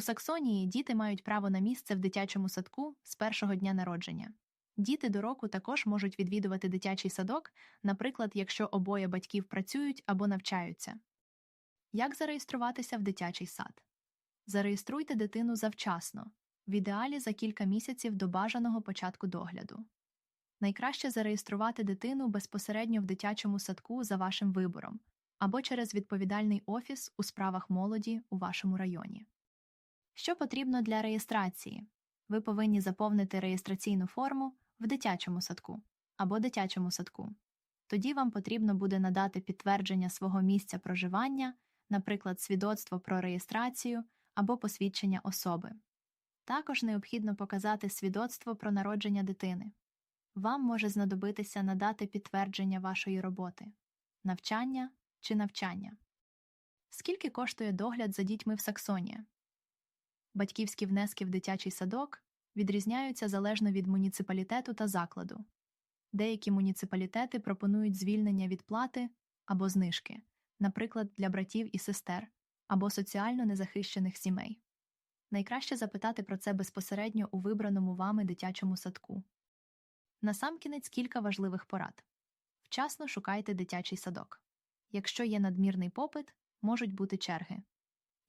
У Саксонії діти мають право на місце в дитячому садку з першого дня народження. Діти до року також можуть відвідувати дитячий садок, наприклад, якщо обоє батьків працюють або навчаються. Як зареєструватися в дитячий сад? Зареєструйте дитину завчасно, в ідеалі за кілька місяців до бажаного початку догляду. Найкраще зареєструвати дитину безпосередньо в дитячому садку за вашим вибором або через відповідальний офіс у справах молоді у вашому районі. Що потрібно для реєстрації? Ви повинні заповнити реєстраційну форму в дитячому садку або дитячому садку. Тоді вам потрібно буде надати підтвердження свого місця проживання, наприклад, свідоцтво про реєстрацію або посвідчення особи. Також необхідно показати свідоцтво про народження дитини. Вам може знадобитися надати підтвердження вашої роботи, навчання чи навчання. Скільки коштує догляд за дітьми в Саксонії? Батьківські внески в дитячий садок відрізняються залежно від муніципалітету та закладу. Деякі муніципалітети пропонують звільнення від плати або знижки, наприклад, для братів і сестер або соціально незахищених сімей. Найкраще запитати про це безпосередньо у вибраному вами дитячому садку. Насамкінець кілька важливих порад. Вчасно шукайте дитячий садок. Якщо є надмірний попит, можуть бути черги.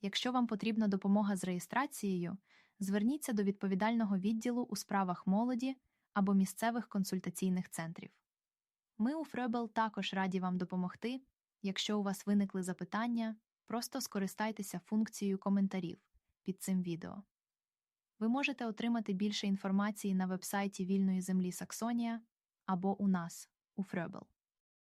Якщо вам потрібна допомога з реєстрацією, зверніться до відповідального відділу у справах молоді або місцевих консультаційних центрів. Ми у Фребел також раді вам допомогти. Якщо у вас виникли запитання, просто скористайтеся функцією коментарів під цим відео. Ви можете отримати більше інформації на вебсайті вільної землі Саксонія або у нас у Фребел.